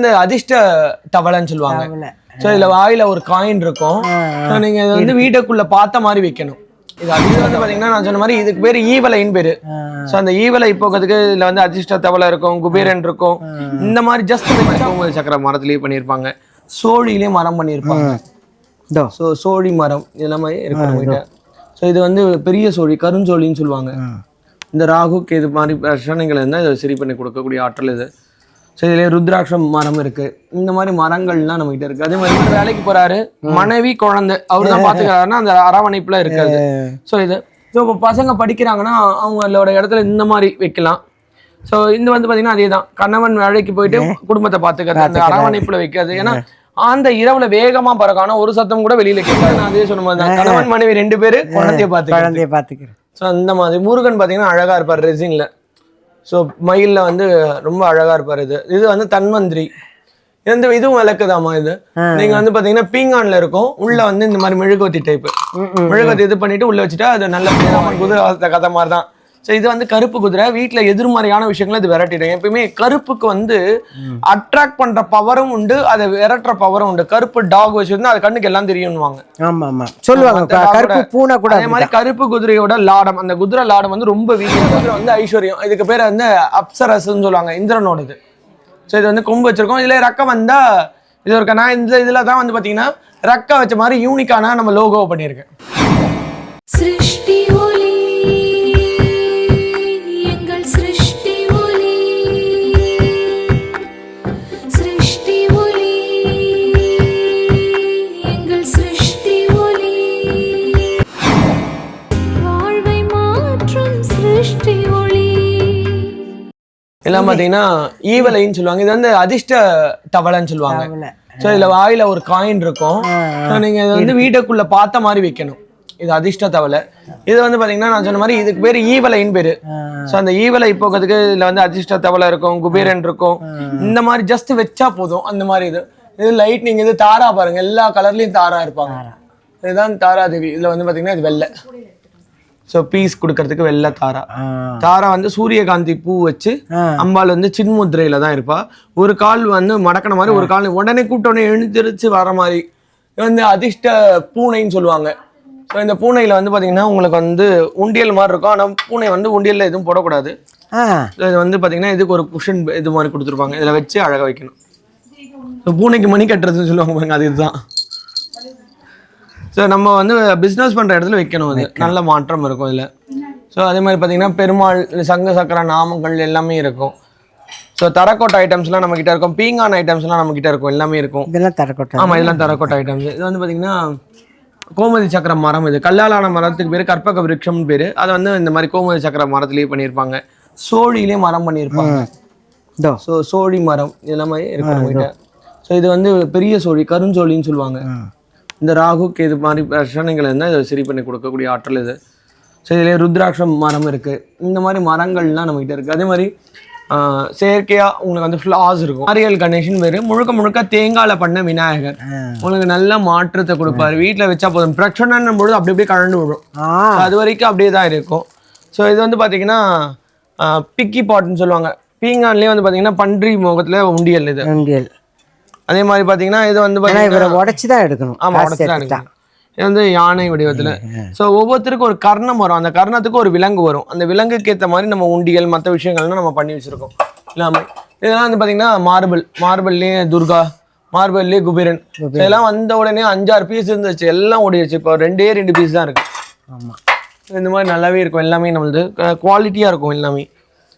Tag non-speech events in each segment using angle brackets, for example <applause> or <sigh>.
வந்து அதிர்ஷ்ட தவளைன்னு சொல்லுவாங்க. ஸோ இதுல வாயில ஒரு காயின் இருக்கும். நீங்க இதை வந்து வீட்டுக்குள்ள பார்த்த மாதிரி வைக்கணும். இது அது வந்து பாத்தீங்கன்னா நான் சொன்ன மாதிரி இதுக்கு பேர் ஈவலைன்னு பேரு. ஸோ அந்த ஈவலை போக்கிறதுக்கு இதுல வந்து அதிர்ஷ்ட தவளை இருக்கும் குபேரன் இருக்கும். இந்த மாதிரி ஜஸ்ட் கோமதி சக்கர மரத்திலேயே பண்ணியிருப்பாங்க. சோழியிலேயே மரம் பண்ணியிருப்பாங்க. ஸோ சோழி மரம் இதெல்லாமே இருக்கு நம்மகிட்ட ஸோ இது. வந்து பெரிய சோழி கருஞ்சோழின்னு சொல்லுவாங்க. இந்த ராகு கேது மாதிரி பிரச்சனைகள் இருந்தால் இதை சரி பண்ணி கொடுக்கக்கூடிய ஆற்றல் இது. ஸோ இதுல ருத்ராட்சம் மரம் இருக்கு. இந்த மாதிரி மரங்கள்லாம் நம்ம கிட்ட இருக்கு. அதே மாதிரி வேலைக்கு போறாரு. மனைவி குழந்தை அவர் தான் பாத்துக்கிறாருன்னா அந்த அரவணைப்புல இருக்காது. ஸோ இது. ஸோ இப்போ பசங்க படிக்கிறாங்கன்னா அவங்களோட இடத்துல இந்த மாதிரி வைக்கலாம். ஸோ இது வந்து பார்த்தீங்கன்னா அதே தான். கணவன் வேலைக்கு போயிட்டு குடும்பத்தை பார்த்துக்கிறது. அந்த அரவணைப்புல வைக்கிறது. ஏன்னா அந்த இரவுல வேகமா பறக்கும். ஆனா ஒரு சத்தம் கூட வெளியில கேட்காது. நான் அதே சொன்ன மாதிரி கணவன் மனைவி ரெண்டு பேரு குழந்தைய பார்த்துக்கிறது. குழந்தைய பார்த்துக்கிறேன் ஸோ அந்த மாதிரி. முருகன் பார்த்தீங்கன்னா அழகா இருப்பார் ரெசின்ல ஸோ மயில்ல வந்து ரொம்ப அழகா இருப்பார் இது. இது வந்து தன்வந்திரி. இது வந்து இதுவும் விளக்குதாமா இது. நீங்க வந்து பாத்தீங்கன்னா பீங்கான்ல இருக்கும். உள்ள வந்து இந்த மாதிரி மெழுகுவத்தி டைப் மெழுகுவத்தி இது பண்ணிட்டு உள்ள வச்சுட்டா அது நல்ல குதிரை கதை மாதிரி தான். ஸோ இது வந்து கருப்பு குதிரை. வீட்டில் எதிர்மறையான விஷயங்களை இது விரட்டிடும். எப்பயுமே கருப்புக்கு வந்து அட்ராக்ட் பண்ற பவரும் உண்டு அதை விரட்டுற பவரும் உண்டு. கருப்பு டாக் வச்சிருந்தா அது கண்ணுக்கு எல்லாம் தெரியும்னுவாங்க. ஆமா ஆமா சொல்லுவாங்க கருப்பு பூனை கூட அதே மாதிரி கருப்பு குதிரையோட லாடம். அந்த குதிரை லாடம் வந்து ரொம்ப வீக் குதிரை வந்து ஐஸ்வர்யம். இதுக்கு பேர் வந்து அப்சரஸ்ன்னு சொல்லுவாங்க இந்திரனோடது ஸோ இது வந்து கொம்பு வச்சிருக்கோம். இதுல ரக்கம் வந்தா இது ஒரு நான் இந்த இதுல தான் வந்து பாத்தீங்கன்னா ரக்க வச்ச மாதிரி யூனிக்கான நம்ம லோகோ பண்ணியிருக்கேன். எல்லாம் பாத்தீங்கன்னா ஈவலைன்னு சொல்லுவாங்க. இது வந்து அதிர்ஷ்ட தவளைன்னு சொல்லுவாங்க. ஸோ இதுல வாயில ஒரு காயின் இருக்கும். நீங்க இதை வந்து வீட்டுக்குள்ள பார்த்த மாதிரி வைக்கணும். இது அதிர்ஷ்ட தவளை. இது வந்து பாத்தீங்கன்னா நான் சொன்ன மாதிரி இதுக்கு பேர் ஈவலைன்னு பேரு. ஸோ அந்த ஈவலை போக்கிறதுக்கு இதுல வந்து அதிர்ஷ்ட தவளை இருக்கும் குபேரன் இருக்கும். இந்த மாதிரி ஜஸ்ட் வச்சா போதும். அந்த மாதிரி இது. இது லைட்னிங் இது தாரா பாருங்க. எல்லா கலர்லயும் தாரா இருப்பாங்க. இதுதான் தாரா தேவி. இதுல வந்து பாத்தீங்கன்னா இது வெள்ளை. ஸோ பீஸ் கொடுக்கறதுக்கு வெள்ளை தாரா. தாரா வந்து சூரியகாந்தி பூ வச்சு. அம்பாள் வந்து சின்முத்திரையில தான் இருப்பா. ஒரு கால் வந்து மடக்கின மாதிரி ஒரு கால் உடனே கூப்பிட்ட உடனே எழுந்திருச்சு வர மாதிரி. வந்து அதிர்ஷ்ட பூனைன்னு சொல்லுவாங்க. ஸோ இந்த பூனையில வந்து பாத்தீங்கன்னா உங்களுக்கு வந்து உண்டியல் மாதிரி இருக்கும். ஆனா பூனை வந்து உண்டியல்ல எதுவும் போடக்கூடாது. இது வந்து பாத்தீங்கன்னா இதுக்கு ஒரு குஷன் இது மாதிரி கொடுத்துருப்பாங்க. இதுல வச்சு அழகா வைக்கணும். பூனைக்கு மணி கட்டுறதுன்னு சொல்லுவாங்க பாருங்க அது இதுதான். ஸோ நம்ம வந்து பிஸ்னஸ் பண்ற இடத்துல வைக்கணும் அது நல்ல மாற்றம் இருக்கும் இதுல. ஸோ அதே மாதிரி பாத்தீங்கன்னா பெருமாள் சங்க சக்கர நாமங்கள் எல்லாமே இருக்கும். ஸோ தரக்கோட்டை ஐட்டம்ஸ்லாம் நம்ம கிட்ட இருக்கும். பீங்கான் ஐட்டம்ஸ்லாம் நம்ம கிட்ட இருக்கும். எல்லாமே இருக்கும். இதெல்லாம் தரக்கொட்டை ஆமா இதெல்லாம் தரக்கோட்டை ஐட்டம்ஸ் இது வந்து பாத்தீங்கன்னா கோமதி சக்கர மரம் இது. கல்லாலான மரத்துக்கு பேரு கற்பக விருட்சம்னு பேரு. அதை வந்து இந்த மாதிரி கோமதி சக்கர மரத்திலேயே பண்ணியிருப்பாங்க. சோழியிலே மரம் பண்ணியிருப்பாங்க. ஸோ சோழி மரம் இதெல்லாமே இருக்கு ஸோ இது. வந்து பெரிய சோழி கருஞ்சோழின்னு சொல்லுவாங்க. இந்த ராகு கேது மாதிரி பிரச்சனைகள் இருந்தால் இதை சரி பண்ணி கொடுக்கக்கூடிய ஆற்றல் இது. ஸோ இதுலேயே ருத்ராட்சம் மரம் இருக்கு. இந்த மாதிரி மரங்கள்லாம் நம்மகிட்ட இருக்கு. அதே மாதிரி ஆஹ், செயற்கையா உங்களுக்கு வந்து ஃப்ளாஸ் இருக்கும். ஆரியல் கணேஷன் பேரு. முழுக்க முழுக்க தேங்காயில பண்ண விநாயகர். உங்களுக்கு நல்ல மாற்றத்தை கொடுப்பாரு. வீட்ல வச்சா போதும். பிரச்சனைன்னும் பொழுது அப்படி அப்படியே கழண்டு விடும். அது வரைக்கும் அப்படியே தான் இருக்கும். ஸோ இது வந்து பார்த்தீங்கன்னா பிக்கி பாட்னு சொல்லுவாங்க. பீங்கான்லேயே வந்து பார்த்தீங்கன்னா பன்றி முகத்துல உண்டியல் இது. உண்டியல். அதே மாதிரி பார்த்தீங்கன்னா இது வந்து பார்த்தீங்கன்னா இவரை உடைச்சு தான் எடுக்கணும். ஆமா காசு உடச்சு தான். எடுக்கணும். இது வந்து யானை வடிவத்துல. ஸோ ஒவ்வொருத்தருக்கும் ஒரு கர்ணம் வரும். அந்த கர்ணத்துக்கு ஒரு விலங்கு வரும். அந்த விலங்குக்கு ஏற்ற மாதிரி நம்ம உண்டியல் மற்ற விஷயங்கள்லாம் நம்ம பண்ணி வச்சிருக்கோம். இல்லாமல் இதெல்லாம் வந்து பார்த்தீங்கன்னா மார்பிள் மார்பிள்லேயே துர்கா மார்பிள்லேயே குபேரன். இதெல்லாம் வந்த உடனே அஞ்சாறு பீஸ் இருந்துச்சு. எல்லாம் ஓடிடுச்சு இப்போ ரெண்டே ரெண்டு பீஸ் தான் இருக்கு. ஆமா. இந்த மாதிரி நல்லாவே இருக்கும். எல்லாமே நம்மளது குவாலிட்டியாக இருக்கும் எல்லாமே.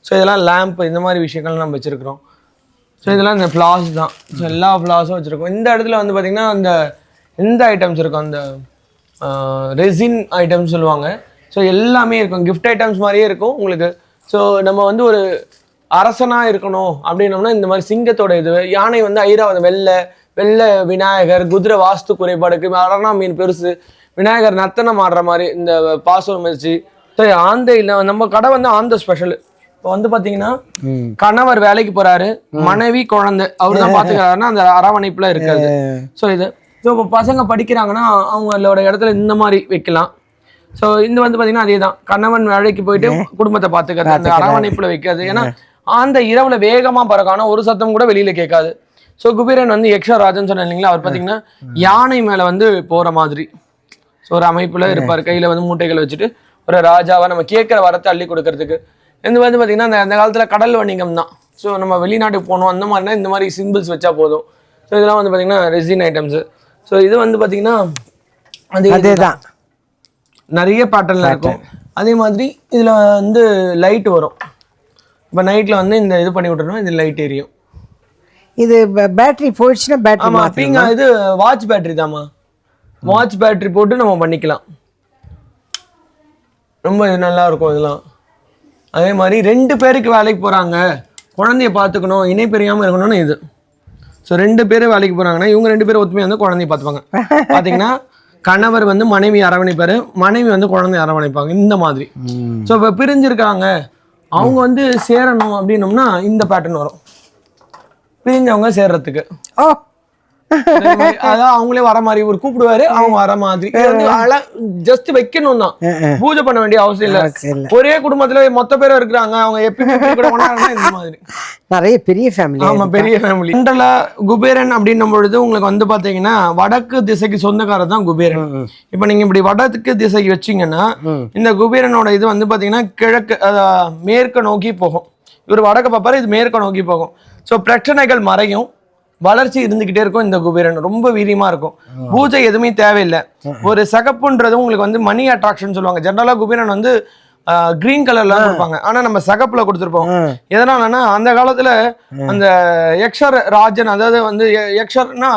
ஸோ இதெல்லாம் லேம்ப் இந்த மாதிரி விஷயங்கள் நம்ம வச்சுருக்கிறோம். ஸோ இதெல்லாம் இந்த ஃப்ளாஸ் தான். ஸோ எல்லா ஃப்ளாஸும் வச்சுருக்கோம். இந்த இடத்துல வந்து பார்த்திங்கன்னா அந்த எந்த ஐட்டம்ஸ் இருக்கும். அந்த ரெசின் ஐட்டம்ஸ் சொல்லுவாங்க. ஸோ எல்லாமே இருக்கும். கிஃப்ட் ஐட்டம்ஸ் மாதிரியே இருக்கும் உங்களுக்கு. ஸோ நம்ம வந்து ஒரு அரசனாக இருக்கணும் அப்படின்னோம்னா இந்த மாதிரி சிங்கத்தோட இது யானை வந்து ஐராவதம் வெள்ளை வெள்ளை விநாயகர் குதிரை வாஸ்து குறைபாடுக்கு அரணா மீன் பெருசு விநாயகர் நர்த்தனம் ஆடுற மாதிரி இந்த பாசனம் வச்சு சரி ஆந்தை இல்லை நம்ம கடை வந்து ஆந்த ஸ்பெஷல் இப்போ வந்து பார்த்தீங்கன்னா ம். கணவர் வேலைக்கு போறாரு மனைவி குழந்தை அவர் தான் பாத்துக்கிறாருன்னா அந்த அரவணைப்புல இருக்காது. ஸோ இது ஸோ இப்போ பசங்க படிக்கிறாங்கன்னா அவங்களோட இடத்துல இந்த மாதிரி வைக்கலாம். ஸோ இந்த வந்து பார்த்தீங்கன்னா அதே தான் கணவன் வேலைக்கு போயிட்டு குடும்பத்தை பார்த்துக்கிறது அந்த அரவணைப்புல வைக்காது ஏன்னா அந்த இரவுல வேகமா பறக்கும் ஆனா ஒரு சத்தம் கூட வெளியில கேட்காது. ஸோ குபேரன் வந்து யக்ஷ ராஜன் சொன்னேன் இல்லைங்களா? அவர் பார்த்தீங்கன்னா யானை மேலே வந்து போகிற மாதிரி. ஸோ ஒரு அமைப்பில் இருப்பார். கையில் வந்து மூட்டைகள் வச்சுட்டு ஒரு ராஜாவை நம்ம கேட்குற வரத்தை அள்ளி கொடுக்கறதுக்கு. இது வந்து பார்த்தீங்கன்னா அந்த அந்த காலத்தில் கடல் வணிகம் தான். ஸோ நம்ம வெளிநாட்டுக்கு போகணும் அந்த மாதிரினா இந்த மாதிரி சிம்பிள்ஸ் வச்சா போதும். ஸோ இதெல்லாம் வந்து பார்த்தீங்கன்னா ரெசின் ஐட்டம்ஸு ஸோ இது வந்து பார்த்தீங்கன்னா அது அதேதான். நிறைய பேட்டர்னில் இருக்கும். அதே மாதிரி இதில் வந்து லைட் வரும். இப்போ நைட்டில் வந்து இந்த இது பண்ணி விட்டுறோம் இது லைட் எரியும். இது பேட்டரி போயிடுச்சுன்னா பேட்டரி ஆமா பீங்க இது வாட்ச் பேட்டரி தாம்மா. வாட்ச் பேட்டரி போட்டு நம்ம பண்ணிக்கலாம். ரொம்ப இது நல்லா இருக்கும் இதெல்லாம். அதே மாதிரி ரெண்டு பேருக்கு வேலைக்கு போறாங்க. குழந்தைய பார்த்துக்கணும் இணை பிரியாம இருக்கணும்னு இது. ஸோ ரெண்டு பேர் வேலைக்கு போறாங்கன்னா இவங்க ரெண்டு பேரும் ஒத்துமையாக வந்து குழந்தைய பார்த்துப்பாங்க. பார்த்தீங்கன்னா கணவர் வந்து மனைவி அரவணைப்பாரு மனைவி வந்து குழந்தைய அரவணைப்பாங்க. இந்த மாதிரி. ஸோ இப்போ பிரிஞ்சிருக்காங்க. அவங்க வந்து சேரணும் அப்படின்னோம்னா இந்த பேட்டர்ன் வரும். பிரிஞ்சவங்க சேர்றதுக்கு. ஓ அதான் அவங்களே வர மாதிரி ஒரு கூப்பிடுவாரு அவங்க வர மாதிரி. ஜஸ்ட் வைக்கணும் தான் பூஜை பண்ண வேண்டிய அவசியம் இல்ல. ஒரே குடும்பத்துல மொத்த பேரும் இருக்கிறாங்க அவங்க எப்பயுமே <laughs> இந்த மாதிரி. நிறைய பெரிய ஃபேமிலி ஆமா பெரிய ஃபேமிலி மண்டல குபேரன் அப்படின்னும் பொழுது உங்களுக்கு வந்து பாத்தீங்கன்னா வடக்கு திசைக்கு சொந்தக்காரர் தான் குபேரன். இப்ப நீங்க இப்படி வடக்கு திசைக்கு வச்சீங்கன்னா இந்த குபேரனோட இது வந்து பாத்தீங்கன்னா கிழக்கு மேற்கு நோக்கி போகும். இவர் வடக்க பார்ப்பாரு இது மேற்கு நோக்கி போகும். ஸோ பிரச்சனைகள் மறையும். வளர்ச்சி இருந்துகிட்டே இருக்கும் இந்த குபேரன். ரொம்ப வீரியமா இருக்கும். பூஜை எதுவுமே தேவையில்லை. ஒரு சகப்புன்றது உங்களுக்கு வந்து மணி அட்ராக்ஷன் சொல்லுவாங்க. ஜென்ரலா குபேரன் வந்து கிரீன் கலர்ல கொடுப்பாங்க. ஆனா நம்ம சகப்புல கொடுத்துருப்போம். எதனாலன்னா அந்த காலத்துல அந்த யக்ஷர் ராஜன் அதாவது வந்து யக்ஷர்னா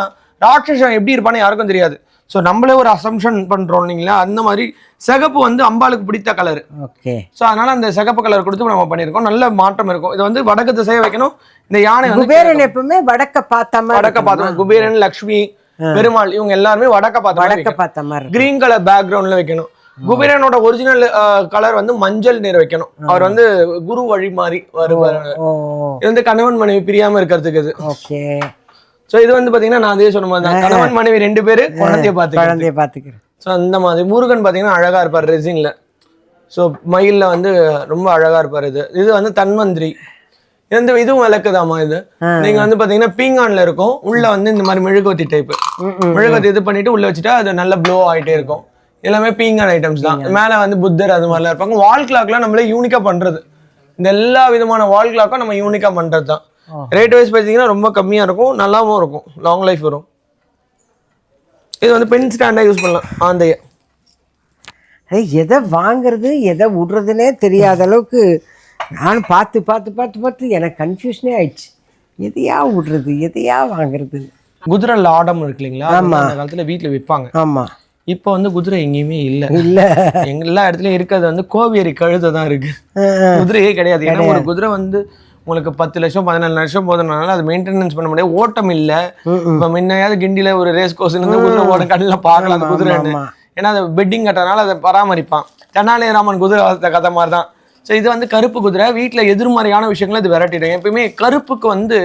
ராட்சசன் எப்படி இருப்பான்னு யாருக்கும் தெரியாது. ஸோ நம்மளே ஒரு அசம்ஷன் பண்றோம் இல்லைங்களா? அந்த மாதிரி சிகப்பு வந்து அம்பாளுக்கு பிடித்த கலர் ஓகே ஸோ அதனால அந்த சிகப்பு கலர் கொடுத்து நம்ம பண்ணியிருக்கோம். நல்ல மாற்றம் இருக்கும். இது வந்து வடக்கு திசையை வைக்கணும். இந்த யானை வந்து குபேரன் எப்பவுமே வடக்க பார்த்த வடக்க பார்த்தோம் குபேரன் லக்ஷ்மி பெருமாள் இவங்க எல்லாருமே வடக்க பார்த்த வடக்க பார்த்த மாதிரி. கிரீன் கலர் பேக்ரவுண்ட்ல வைக்கணும். குபேரனோட ஒரிஜினல் கலர் வந்து மஞ்சள் நிற வைக்கணும். அவர் வந்து குரு வழி மாதிரி வருவார். இது வந்து கணவன் மனைவி பிரியாம இருக்கிறதுக்கு இது. ஓகே சோ இது வந்து பாத்தீங்கன்னா நான் அதே சொன்ன மாதிரி தான் கணவன் மனைவி ரெண்டு பேரு குழந்தைய பார்த்து குழந்தைய பார்த்துக்கிறேன் ஸோ அந்த மாதிரி. முருகன் பாத்தீங்கன்னா அழகா இருப்பார் ரெசின்ல ஸோ மயில்ல வந்து ரொம்ப அழகா இருப்பார் இது. இது வந்து தன்வந்திரி. இது வந்து இதுவும் விளக்குதாமா இது. நீங்க வந்து பாத்தீங்கன்னா பீங்கான்ல இருக்கும். உள்ள வந்து இந்த மாதிரி மெழுகுவத்தி டைப் மெழுகுவத்தி இது பண்ணிட்டு உள்ள வச்சுட்டா அது நல்ல ப்ளோ ஆயிட்டே இருக்கும். எல்லாமே பீங்கான் ஐட்டம்ஸ் தான். மேல வந்து புத்தர் அது மாதிரிலாம் இருப்பாங்க. வால் கிளாக்லாம் நம்மளே யூனிக்கா பண்றது. இந்த எல்லா விதமான வால் கிளாக்கும் நம்ம யூனிக்கா பண்றது தான். ரேட் வைஸ் பார்த்தீங்கன்னா ரொம்ப கம்மியா இருக்கும் நல்லாவும் இருக்கும். லாங் லைஃப் வரும். இது வந்து பென் ஸ்டாண்டா யூஸ் பண்ணலாம் ஆந்தைய. எதை வாங்குறது எதை விடுறதுனே தெரியாத அளவுக்கு நான் பார்த்து பார்த்து பார்த்து பார்த்து எனக்கு கன்ஃபியூஷனே ஆயிடுச்சு. எதையா விடுறது எதையா வாங்குறது? குதிரை லாடம் இருக்கு இல்லைங்களா? வந்து அந்த காலத்துல வீட்டுல விற்பாங்க ஆமாம் இப்போ வந்து குதிரை எங்கேயுமே இல்ல. இல்லை. எல்லா இடத்துலயும் இருக்கிறது வந்து கோவேரி கழுதை தான் இருக்கு குதிரையே கிடையாது. ஏன்னா ஒரு குதிரை வந்து உங்களுக்கு பத்து லட்சம் பதினாலு லட்சம் போதுனால அது மெயின்டெனன்ஸ் பண்ண முடியாது. ஓட்டம் இல்ல. இப்ப முன்னையாவது கிண்டில ஒரு ரேஸ் கோர்ஸ்ல இருந்து குதிரை ஓட கண்ணில் பார்க்கலாம் அந்த குதிரைன்னு. ஏன்னா அது பெட்டிங் கட்டுறதுனால அதை பராமரிப்பான். தென்னாலிய ராமன் குதிரை வளர்த்த கதை மாதிரி தான் ஸோ இது வந்து கருப்பு குதிரை. வீட்டுல எதிர்மறையான விஷயங்களை இது விரட்டிடும். எப்பயுமே கருப்புக்கு வந்து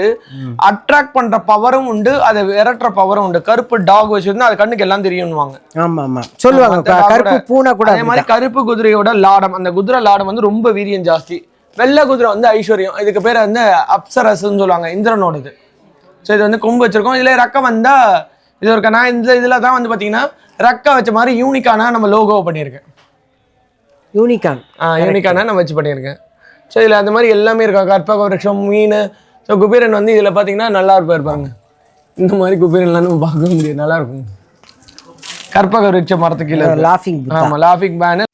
அட்ராக்ட் பண்ற பவரும் உண்டு அதை விரட்டுற பவரும் உண்டு. கருப்பு டாக் வச்சிருந்தா அது கண்ணுக்கு எல்லாம் தெரியும்னுவாங்க. ஆமாம் ஆமாம் சொல்லுவாங்க கருப்பு பூனை கூட அதே மாதிரி கருப்பு குதிரையோட லாடம். அந்த குதிரை லாடம் வந்து ரொம்ப வீரியம் ஜாஸ்தி. வெள்ளை குதிரை வந்து ஐஸ்வர்யம். இதுக்கு பேர் வந்து அப்சரஸ்ன்னு சொல்லுவாங்க இந்திரனோடது ஸோ இது வந்து கொம்பு வச்சுருக்கோம். இதில் ரக்கம் வந்தால் இது ஒரு நான் இந்த இதில் தான் வந்து பார்த்தீங்கன்னா ரக்கா வச்ச மாதிரி யூனிக்கானாக நம்ம லோகோவை பண்ணியிருக்கேன். யூனிகான் ஆ யூனிகானாக நம்ம வச்சு பண்ணியிருக்கேன். ஸோ இதில் அந்த மாதிரி எல்லாமே இருக்கும். கற்பக விரட்சம் மீன். ஸோ குபீரன் வந்து இதில் பார்த்தீங்கன்னா நல்லா இருப்பாங்க. இந்த மாதிரி குபீரன்லாம் நம்ம பார்க்க முடியாது. நல்லாயிருக்கும் கற்பக விரட்ச மரத்துக்கு இல்லை லாஃபிங் ஆமாம் லாஃபிங் பேனர்